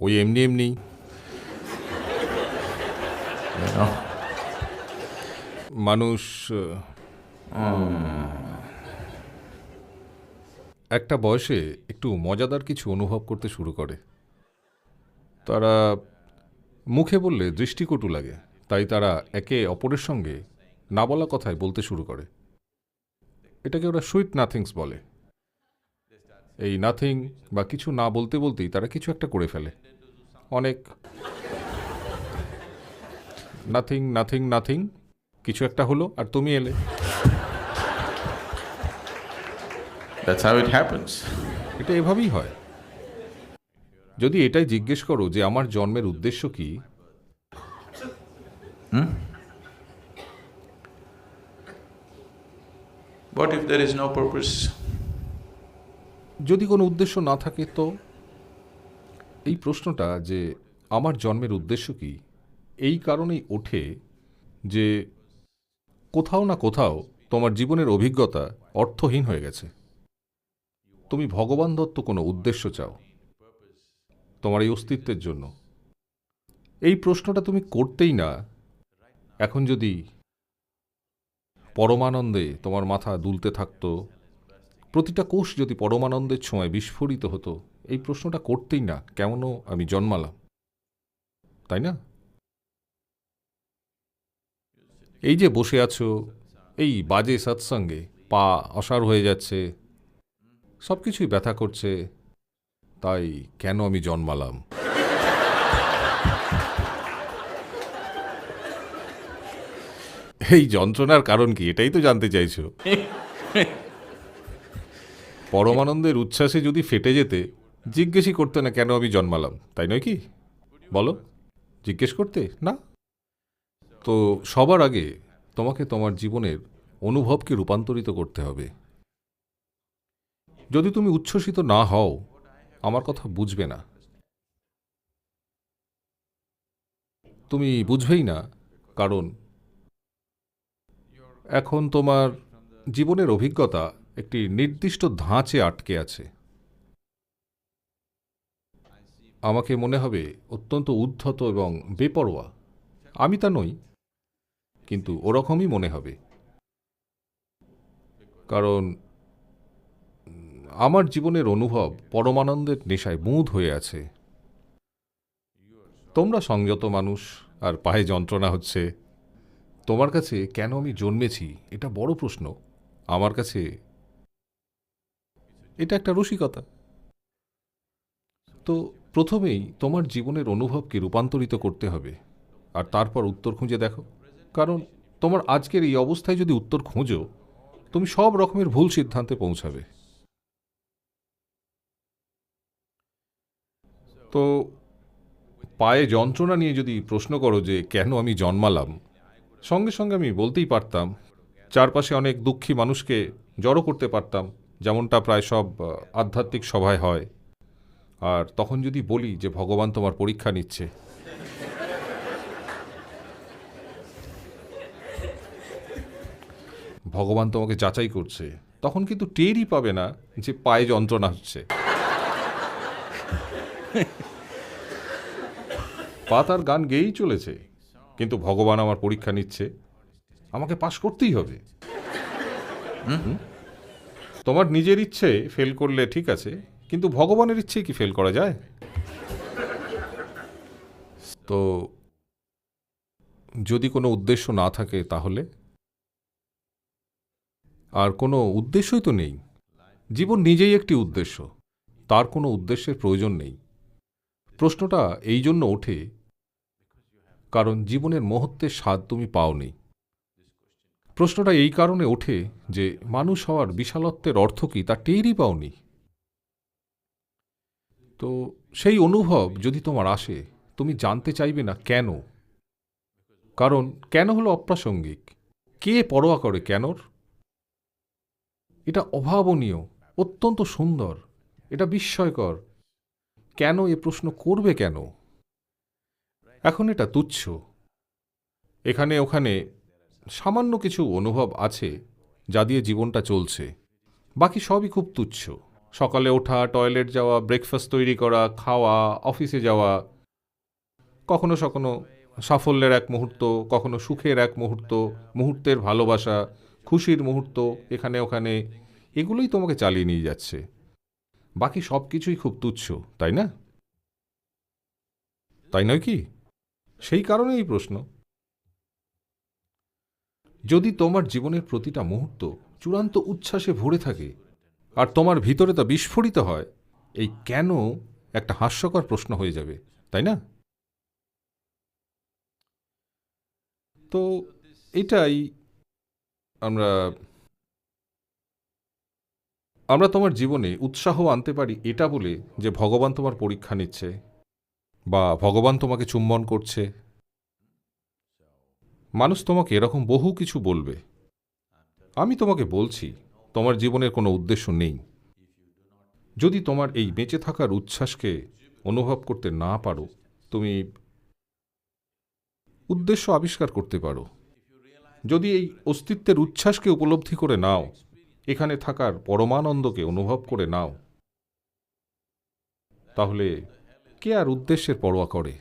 ওই এমনি এমনি মানুষ একটা বয়সে একটু মজাদার কিছু অনুভব করতে শুরু করে। তারা মুখে বললে দৃষ্টিকটু লাগে, তাই তারা একে অপরের সঙ্গে না বলা কথায় বলতে শুরু করে। এটাকে ওরা সুইট নাথিংস বলে। এই নাথিং বা কিছু না বলতে বলতেই তারা কিছু একটা করে ফেলে অনেক নাথিং নাথিং নাথিং কিছু একটা হলো আর তুমি এলে. এটা এভাবেই হয় যদি এটাই জিজ্ঞেস করো যে আমার জন্মের উদ্দেশ্য কি What if there is no purpose? যদি কোনো উদ্দেশ্য না থাকে তো? এই প্রশ্নটা যে আমার জন্মের উদ্দেশ্য কি, এই কারণেই ওঠে যে কোথাও না কোথাও তোমার জীবনের অভিজ্ঞতা অর্থহীন হয়ে গেছে। তুমি ভগবান দত্ত কোনো উদ্দেশ্য চাও তোমার এই অস্তিত্বের জন্য। এই প্রশ্নটা তুমি করতেই না। এখন যদি পরমানন্দে তোমার মাথা দুলতে থাকতো প্রতিটা কোষ যদি পরমানন্দের ছোঁয়ায় বিস্ফোরিত হতো, এই প্রশ্নটা করতেই না, কেমনও আমি জন্মালাম। তাই না? এই যে বসে আছো, এই বাজে সৎসঙ্গে, পা অসার হয়ে যাচ্ছে সব কিছুই ব্যথা করছে, তাই কেন আমি জন্মালাম? এই যন্ত্রণার কারণ কি, এটাই তো জানতে চাইছো। পরমানন্দের উচ্ছ্বাসে যদি ফেটে যেতে, জিজ্ঞেসই করতে না কেন আমি জন্মালাম, তাই নয় কি? বলো। জিজ্ঞেস করতে? না। তো সবার আগে তোমাকে তোমার জীবনের অনুভবকে রূপান্তরিত করতে হবে। যদি তুমি উচ্ছ্বসিত না হও, আমার কথা বুঝবে না। তুমি বুঝবেই না, কারণ এখন তোমার জীবনের অভিজ্ঞতা একটি নির্দিষ্ট ধাঁচে আটকে আছে। আমাকে মনে হবে অত্যন্ত উদ্ধত এবং বেপরোয়া। আমি তা নই, কিন্তু ওরকমই মনে হবে। কারণ, আমার জীবনের অনুভব পরমানন্দের নেশায় বুঁদ হয়ে আছে। তোমরা সংযত মানুষ, আর পায়ে যন্ত্রণা হচ্ছে। তোমার কাছে কেন আমি জন্মেছি, এটা বড় প্রশ্ন। আমার কাছে এটা একটা রসিকতা। তো প্রথমেই তোমার জীবনের অনুভবকে রূপান্তরিত করতে হবে। আর তারপর উত্তর খুঁজে দেখো। কারণ তোমার আজকের এই অবস্থায় যদি উত্তর খোঁজো, তুমি সব রকমের ভুল সিদ্ধান্তে পৌঁছাবে। তো পায়ে যন্ত্রণা নিয়ে যদি প্রশ্ন করো যে কেন আমি জন্মালাম, সঙ্গে সঙ্গে আমি বলতেই পারতাম, চারপাশে অনেক দুঃখী মানুষকে জড়ো করতে পারতাম যেমনটা প্রায় সব আধ্যাত্মিক সভায় হয়। আর তখন যদি বলি যে ভগবান তোমার পরীক্ষা নিচ্ছে। ভগবান তোমাকে যাচাই করছে। তখন কিন্তু টেরই পাবে না যে পায়ে যন্ত্রণা হচ্ছে। পা তার গান গেয়েই চলেছে। কিন্তু ভগবান আমার পরীক্ষা নিচ্ছে। আমাকে পাশ করতেই হবে। হুম? তোমার নিজের ইচ্ছে ফেল করলে ঠিক আছে, কিন্তু ভগবানের ইচ্ছে কি ফেল করা যায়? তো যদি কোনো উদ্দেশ্য না থাকে তাহলে? আর কোনো উদ্দেশ্যই তো নেই। জীবন নিজেই একটি উদ্দেশ্য, তার কোনো উদ্দেশ্যের প্রয়োজন নেই। প্রশ্নটা এই জন্য ওঠে, কারণ জীবনের মুহূর্তের স্বাদ তুমি পাওনি। প্রশ্নটা এই কারণে ওঠে যে মানুষ হওয়ার বিশালত্বের অর্থ কি, তা টেরই পাওনি। তো সেই অনুভব যদি তোমার আসে, তুমি জানতে চাইবে না কেন? কারণ কেন হলো অপ্রাসঙ্গিক? কে পরোয়া করে কেনর? এটা অভাবনীয়, অত্যন্ত সুন্দর, এটা বিস্ময়কর। কেন এ প্রশ্ন করবে কেন? এখন এটা তুচ্ছ। এখানে ওখানে সামান্য কিছু অনুভব আছে যা দিয়ে জীবনটা চলছে। বাকি সবই খুব তুচ্ছ। সকালে ওঠা, টয়লেট যাওয়া ব্রেকফাস্ট তৈরি করা, খাওয়া অফিসে যাওয়া, কখনো সখনো সাফল্যের এক মুহূর্ত, কখনো সুখের এক মুহূর্ত, মুহূর্তের ভালোবাসা, খুশির মুহূর্ত, এখানে ওখানে, এগুলোই তোমাকে চালিয়ে নিয়ে যাচ্ছে। বাকি সব কিছুই খুব তুচ্ছ, তাই না? তাই নয় কি? সেই কারণেই প্রশ্ন। যদি তোমার জীবনের প্রতিটা মুহূর্ত চূড়ান্ত উচ্ছ্বাসে ভরে থাকে আর তোমার ভিতরে তা বিস্ফোরিত হয়, এই কেন একটা হাস্যকর প্রশ্ন হয়ে যাবে, তাই না? তো এটাই আমরা আমরা তোমার জীবনে উৎসাহ আনতে পারি এটা বলে যে ভগবান তোমার পরীক্ষা নিচ্ছে বা ভগবান তোমাকে চুম্বন করছে। মানুষ তোমাকে এরকম বহু কিছু বলবে। আমি তোমাকে বলছি, তোমার জীবনের কোনো উদ্দেশ্য নেই। যদি তোমার এই বেঁচে থাকার উচ্ছ্বাসকে অনুভব করতে না পারো, তুমি উদ্দেশ্য আবিষ্কার করতে পারো। যদি এই অস্তিত্বের উচ্ছ্বাসকে উপলব্ধি করে নাও, এখানে থাকার পরমানন্দকে অনুভব করে নাও, তাহলে কে আর উদ্দেশ্যের পরোয়া করে?